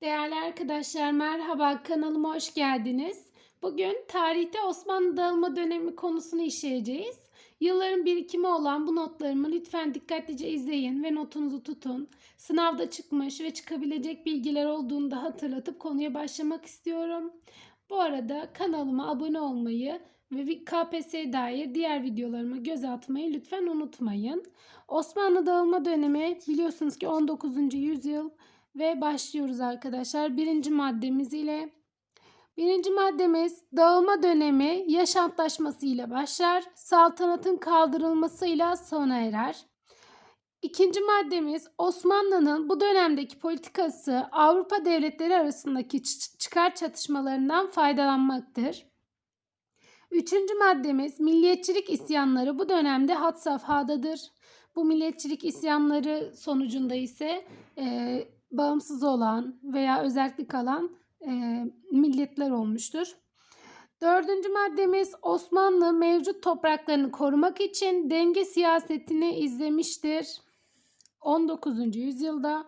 Değerli arkadaşlar merhaba kanalıma hoş geldiniz. Bugün tarihte Osmanlı dağılma dönemi konusunu işleyeceğiz. Yılların birikimi olan bu notlarımı lütfen dikkatlice izleyin ve notunuzu tutun. Sınavda çıkmış ve çıkabilecek bilgiler olduğunu da hatırlatıp konuya başlamak istiyorum. Bu arada kanalıma abone olmayı ve KPSS'ye dair diğer videolarıma göz atmayı lütfen unutmayın. Osmanlı dağılma dönemi biliyorsunuz ki 19. yüzyıl ve başlıyoruz arkadaşlar. Birinci maddemiz ile. Birinci maddemiz dağılma dönemi yaş antlaşması ile başlar. Saltanatın kaldırılmasıyla sona erer. İkinci maddemiz Osmanlı'nın bu dönemdeki politikası Avrupa devletleri arasındaki çıkar çatışmalarından faydalanmaktır. Üçüncü maddemiz milliyetçilik isyanları bu dönemde had safhadadır. Bu milliyetçilik isyanları sonucunda ise e, bağımsız olan veya özellik alan e, milletler olmuştur. Dördüncü maddemiz Osmanlı mevcut topraklarını korumak için denge siyasetini izlemiştir. 19. yüzyılda.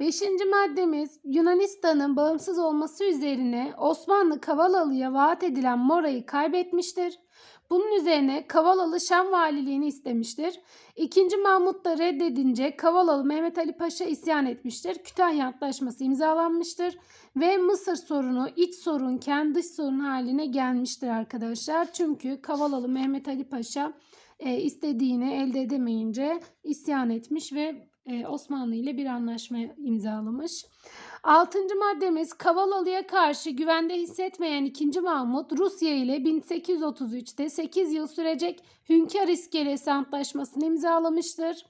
Beşinci maddemiz Yunanistan'ın bağımsız olması üzerine Osmanlı Kavalalı'ya vaat edilen Mora'yı kaybetmiştir. Bunun üzerine Kavalalı Şam valiliğini istemiştir. İkinci Mahmut da reddedince Kavalalı Mehmet Ali Paşa isyan etmiştir. Kütahya Antlaşması imzalanmıştır ve Mısır sorunu iç sorunken dış sorun haline gelmiştir arkadaşlar. Çünkü Kavalalı Mehmet Ali Paşa e, istediğini elde edemeyince isyan etmiş ve e, Osmanlı ile bir anlaşma imzalamış. Altıncı maddemiz Kavalalı'ya karşı güvende hissetmeyen 2. Mahmut Rusya ile 1833'te 8 yıl sürecek Hünkar İskelesi Antlaşması'nı imzalamıştır.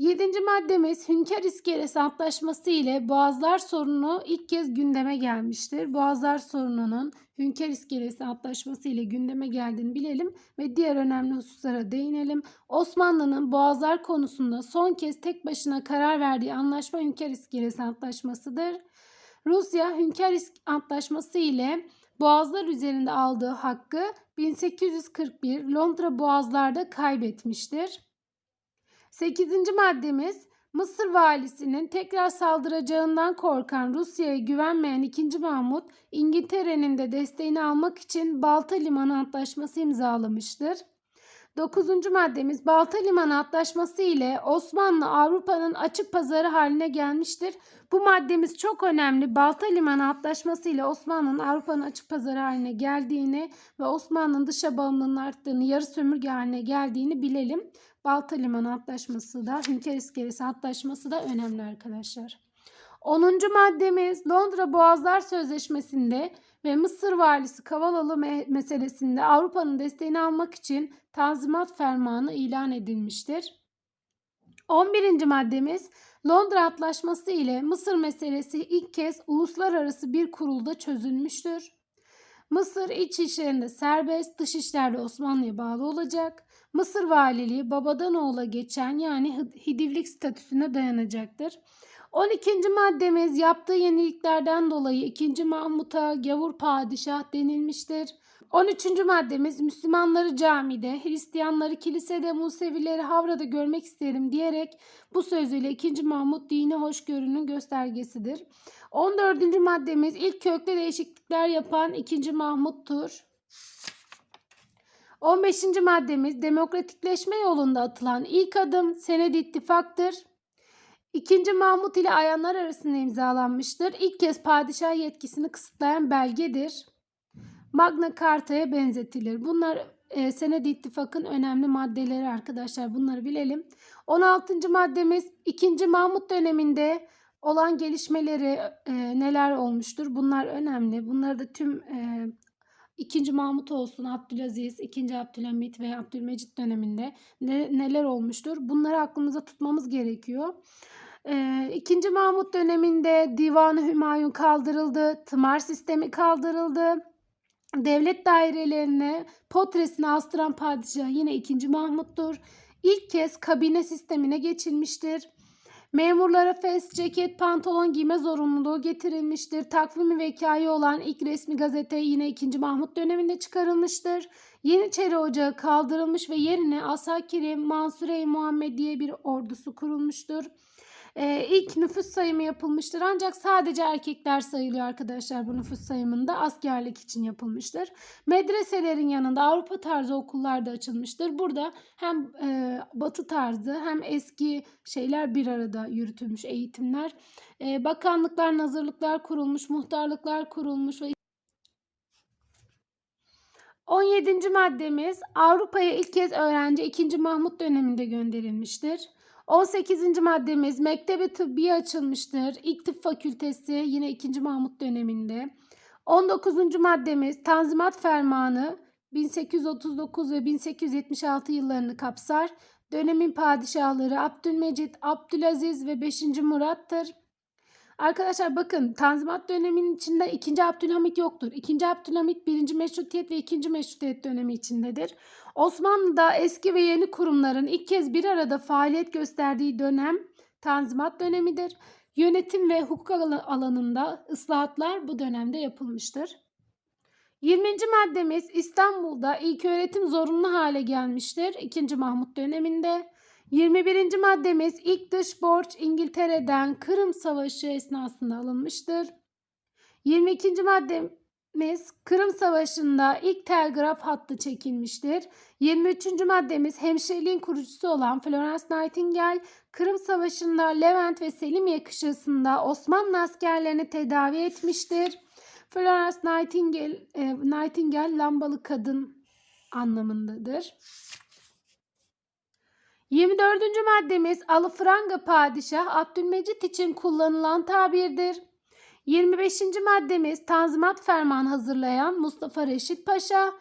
Yedinci maddemiz Hünkar İskelesi Antlaşması ile Boğazlar sorunu ilk kez gündeme gelmiştir. Boğazlar sorununun Hünkar İskelesi Antlaşması ile gündeme geldiğini bilelim ve diğer önemli hususlara değinelim. Osmanlı'nın Boğazlar konusunda son kez tek başına karar verdiği anlaşma Hünkar İskelesi Antlaşması'dır. Rusya Hünkar Antlaşması ile Boğazlar üzerinde aldığı hakkı 1841 Londra Boğazlar'da kaybetmiştir. 8. maddemiz Mısır valisinin tekrar saldıracağından korkan Rusya'ya güvenmeyen 2. Mahmut İngiltere'nin de desteğini almak için Balta Limanı Antlaşması imzalamıştır. 9. maddemiz Balta Limanı Antlaşması ile Osmanlı Avrupa'nın açık pazarı haline gelmiştir. Bu maddemiz çok önemli. Balta Limanı Antlaşması ile Osmanlı'nın Avrupa'nın açık pazarı haline geldiğini ve Osmanlı'nın dışa bağımlılığının arttığını, yarı sömürge haline geldiğini bilelim. Balta Limanı Antlaşması da, Hünkar İskelesi Antlaşması da önemli arkadaşlar. 10. maddemiz Londra Boğazlar Sözleşmesi'nde ve Mısır valisi Kavalalı meselesinde Avrupa'nın desteğini almak için Tanzimat Fermanı ilan edilmiştir. 11. maddemiz Londra Antlaşması ile Mısır meselesi ilk kez uluslararası bir kurulda çözülmüştür. Mısır iç işlerinde serbest, dış işlerde Osmanlı'ya bağlı olacak. Mısır valiliği babadan oğula geçen yani hidivlik statüsüne dayanacaktır. 12. maddemiz yaptığı yeniliklerden dolayı 2. Mahmut'a gavur padişah denilmiştir. 13. maddemiz Müslümanları camide, Hristiyanları kilisede, Musevileri Havra'da görmek isterim diyerek bu sözüyle 2. Mahmut dini hoşgörünün göstergesidir. 14. maddemiz ilk köklü değişiklikler yapan 2. Mahmut'tur. 15. maddemiz demokratikleşme yolunda atılan ilk adım Sened İttifak'tır. İkinci Mahmut ile ayanlar arasında imzalanmıştır. İlk kez padişah yetkisini kısıtlayan belgedir. Magna Carta'ya benzetilir. Bunlar e, Senedi İttifak'ın önemli maddeleri arkadaşlar. Bunları bilelim. 16. maddemiz 2. Mahmut döneminde olan gelişmeleri e, neler olmuştur? Bunlar önemli. Bunları da tüm e, 2. Mahmut olsun, Abdülaziz, 2. Abdülhamit ve Abdülmecit döneminde ne, neler olmuştur? Bunları aklımıza tutmamız gerekiyor. Ee, İkinci Mahmut döneminde Divanı Hümayun kaldırıldı, tımar sistemi kaldırıldı. Devlet dairelerine potresini astıran padişah yine 2. Mahmut'tur. İlk kez kabine sistemine geçilmiştir. Memurlara fes, ceket, pantolon giyme zorunluluğu getirilmiştir. Takvimi vekayı olan ilk resmi gazete yine 2. Mahmut döneminde çıkarılmıştır. Yeniçeri Ocağı kaldırılmış ve yerine Asakiri Mansure-i Muhammed diye bir ordusu kurulmuştur. E, ilk nüfus sayımı yapılmıştır. Ancak sadece erkekler sayılıyor arkadaşlar bu nüfus sayımında askerlik için yapılmıştır. Medreselerin yanında Avrupa tarzı okullar da açılmıştır. Burada hem e, batı tarzı hem eski şeyler bir arada yürütülmüş eğitimler. E, bakanlıklar, nazırlıklar kurulmuş, muhtarlıklar kurulmuş ve 17. maddemiz Avrupa'ya ilk kez öğrenci 2. Mahmut döneminde gönderilmiştir. 18. maddemiz Mektebi Tıbbiye açılmıştır. İlk tıp fakültesi yine 2. Mahmut döneminde. 19. maddemiz Tanzimat Fermanı 1839 ve 1876 yıllarını kapsar. Dönemin padişahları Abdülmecit, Abdülaziz ve 5. Murat'tır. Arkadaşlar bakın Tanzimat döneminin içinde 2. Abdülhamit yoktur. 2. Abdülhamit 1. Meşrutiyet ve 2. Meşrutiyet dönemi içindedir. Osmanlı'da eski ve yeni kurumların ilk kez bir arada faaliyet gösterdiği dönem Tanzimat dönemidir. Yönetim ve hukuk alanında ıslahatlar bu dönemde yapılmıştır. 20. maddemiz İstanbul'da ilk öğretim zorunlu hale gelmiştir 2. Mahmut döneminde. 21. maddemiz ilk dış borç İngiltere'den Kırım Savaşı esnasında alınmıştır. 22. maddemiz Kırım Savaşı'nda ilk telgraf hattı çekilmiştir. 23. maddemiz hemşireliğin kurucusu olan Florence Nightingale Kırım Savaşı'nda Levent ve Selimiye kışlasında Osmanlı askerlerini tedavi etmiştir. Florence Nightingale, e, Nightingale lambalı kadın anlamındadır. 24. maddemiz Alafranga Padişah Abdülmecit için kullanılan tabirdir. 25. maddemiz Tanzimat Fermanı hazırlayan Mustafa Reşit Paşa.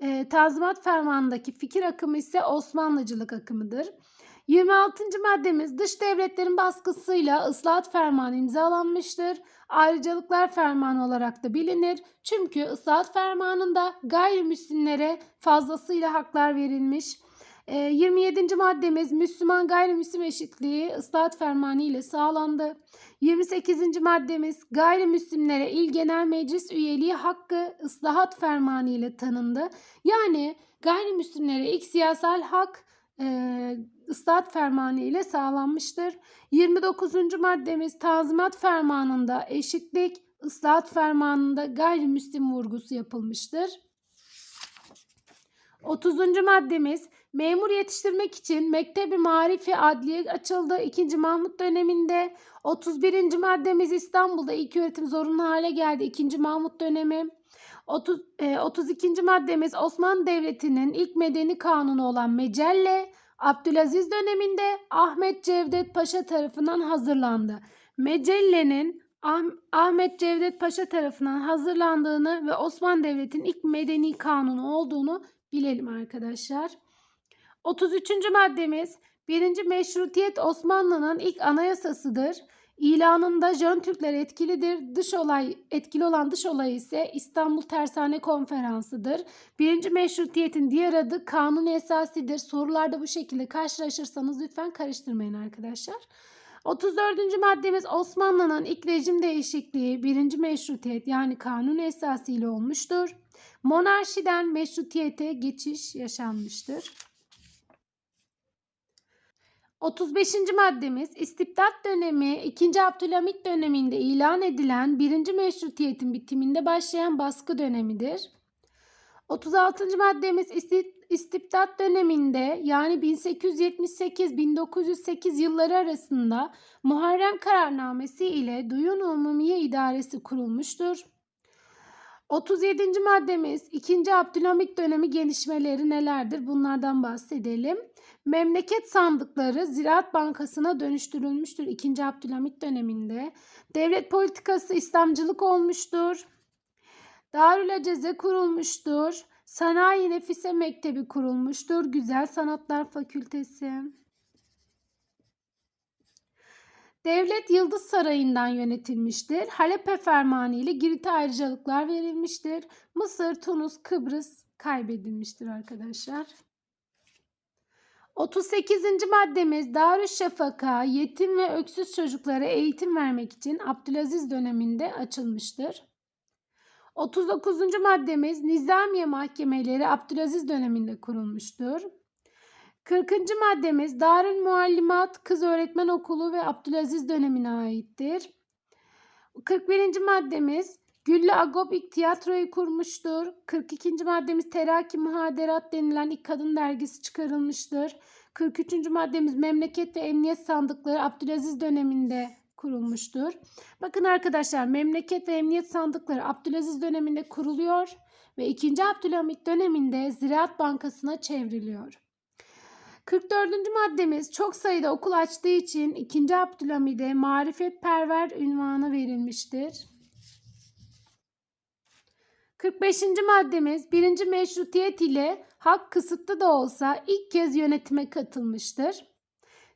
E, Tanzimat Fermanı'ndaki fikir akımı ise Osmanlıcılık akımıdır. 26. maddemiz dış devletlerin baskısıyla ıslahat fermanı imzalanmıştır. Ayrıcalıklar fermanı olarak da bilinir. Çünkü ıslahat fermanında gayrimüslimlere fazlasıyla haklar verilmiş. 27. Ee, maddemiz Müslüman gayrimüslim eşitliği ıslahat fermanı ile sağlandı. 28. maddemiz gayrimüslimlere il genel meclis üyeliği hakkı ıslahat fermanı ile tanındı. Yani gayrimüslimlere ilk siyasal hak e, ıslahat fermanı ile sağlanmıştır. 29. maddemiz Tanzimat fermanında eşitlik, ıslahat fermanında gayrimüslim vurgusu yapılmıştır. 30. maddemiz memur yetiştirmek için Mektebi Marifi Adliye açıldı 2. Mahmut döneminde. 31. maddemiz İstanbul'da ilk öğretim zorunlu hale geldi 2. Mahmut dönemi. 30, e, 32. maddemiz Osmanlı Devleti'nin ilk medeni kanunu olan Mecelle Abdülaziz döneminde Ahmet Cevdet Paşa tarafından hazırlandı. Mecelle'nin Ah Ahmet Cevdet Paşa tarafından hazırlandığını ve Osmanlı Devleti'nin ilk medeni kanunu olduğunu bilelim arkadaşlar. 33. maddemiz 1. Meşrutiyet Osmanlı'nın ilk anayasasıdır. İlanında Jön Türkler etkilidir. Dış olay etkili olan dış olay ise İstanbul Tersane Konferansı'dır. Birinci meşrutiyetin diğer adı kanun esasidir. Sorularda bu şekilde karşılaşırsanız lütfen karıştırmayın arkadaşlar. 34. maddemiz Osmanlı'nın ilk rejim değişikliği birinci meşrutiyet yani kanun esası ile olmuştur. Monarşiden meşrutiyete geçiş yaşanmıştır. 35. maddemiz istibdat dönemi 2. Abdülhamit döneminde ilan edilen 1. meşrutiyetin bitiminde başlayan baskı dönemidir. 36. maddemiz istibdat döneminde yani 1878-1908 yılları arasında Muharrem Kararnamesi ile Duyun Umumiye İdaresi kurulmuştur. 37. maddemiz 2. Abdülhamit dönemi gelişmeleri nelerdir? Bunlardan bahsedelim. Memleket sandıkları Ziraat Bankası'na dönüştürülmüştür 2. Abdülhamit döneminde. Devlet politikası İslamcılık olmuştur. Darül Aceze kurulmuştur. Sanayi Nefise Mektebi kurulmuştur. Güzel Sanatlar Fakültesi. Devlet Yıldız Sarayı'ndan yönetilmiştir. Halepe Fermanı ile Girit'e ayrıcalıklar verilmiştir. Mısır, Tunus, Kıbrıs kaybedilmiştir arkadaşlar. 38. maddemiz Darüşşafaka yetim ve öksüz çocuklara eğitim vermek için Abdülaziz döneminde açılmıştır. 39. maddemiz Nizamiye mahkemeleri Abdülaziz döneminde kurulmuştur. 40. maddemiz Darül Muallimat Kız Öğretmen Okulu ve Abdülaziz dönemine aittir. 41. maddemiz Güllü Agop ilk tiyatroyu kurmuştur. 42. maddemiz Teraki Muhaderat denilen ilk kadın dergisi çıkarılmıştır. 43. maddemiz Memleket ve Emniyet Sandıkları Abdülaziz döneminde kurulmuştur. Bakın arkadaşlar Memleket ve Emniyet Sandıkları Abdülaziz döneminde kuruluyor ve 2. Abdülhamit döneminde Ziraat Bankası'na çevriliyor. 44. maddemiz çok sayıda okul açtığı için 2. Abdülhamid'e marifetperver ünvanı verilmiştir. 45. maddemiz 1. meşrutiyet ile hak kısıtlı da olsa ilk kez yönetime katılmıştır.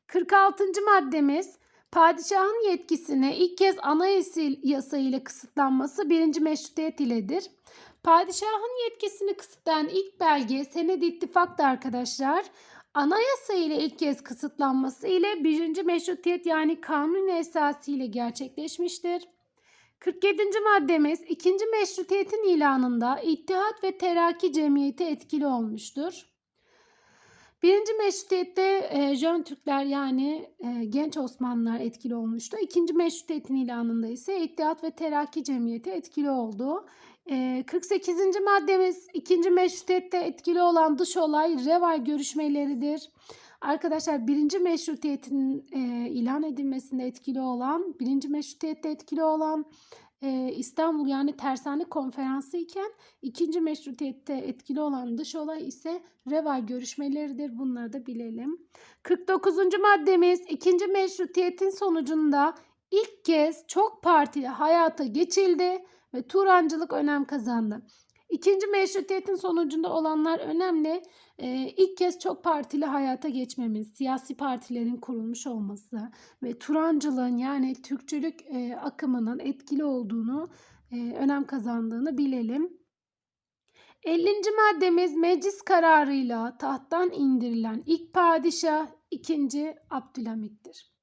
46. maddemiz padişahın yetkisine ilk kez anayasa ile kısıtlanması 1. meşrutiyet iledir. Padişahın yetkisini kısıtlayan ilk belge Senedi İttifak'tı arkadaşlar. Anayasa ile ilk kez kısıtlanması ile 1. meşrutiyet yani kanun esası ile gerçekleşmiştir. 47. maddemiz 2. meşrutiyetin ilanında İttihat ve Terakki Cemiyeti etkili olmuştur. 1. meşrutiyette e, Jön Türkler yani e, genç Osmanlılar etkili olmuştu. 2. meşrutiyetin ilanında ise İttihat ve Terakki Cemiyeti etkili oldu. E, 48. maddemiz 2. meşrutiyette etkili olan dış olay Reval görüşmeleridir. Arkadaşlar birinci meşrutiyetin e, ilan edilmesinde etkili olan, birinci meşrutiyette etkili olan e, İstanbul yani Tersane Konferansı iken ikinci meşrutiyette etkili olan dış olay ise Reval görüşmeleridir. Bunları da bilelim. 49. maddemiz ikinci meşrutiyetin sonucunda ilk kez çok partili hayata geçildi ve Turancılık önem kazandı. İkinci meşrutiyetin sonucunda olanlar önemli. Ee, ilk kez çok partili hayata geçmemiz, siyasi partilerin kurulmuş olması ve Turancılığın yani Türkçülük e, akımının etkili olduğunu, e, önem kazandığını bilelim. 50. maddemiz meclis kararıyla tahttan indirilen ilk padişah 2. Abdülhamit'tir.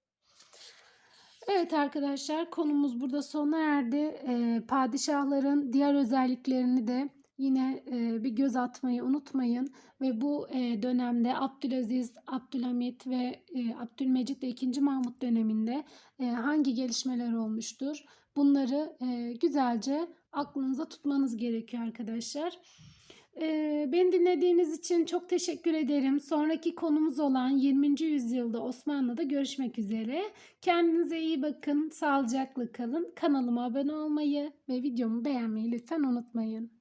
Evet arkadaşlar konumuz burada sona erdi. Ee, padişahların diğer özelliklerini de yine e, bir göz atmayı unutmayın. Ve bu e, dönemde Abdülaziz, Abdülhamit ve e, Abdülmecit ve 2. Mahmut döneminde e, hangi gelişmeler olmuştur? Bunları e, güzelce aklınıza tutmanız gerekiyor arkadaşlar. Ee, beni dinlediğiniz için çok teşekkür ederim. Sonraki konumuz olan 20. yüzyılda Osmanlı'da görüşmek üzere. Kendinize iyi bakın, sağlıcakla kalın. Kanalıma abone olmayı ve videomu beğenmeyi lütfen unutmayın.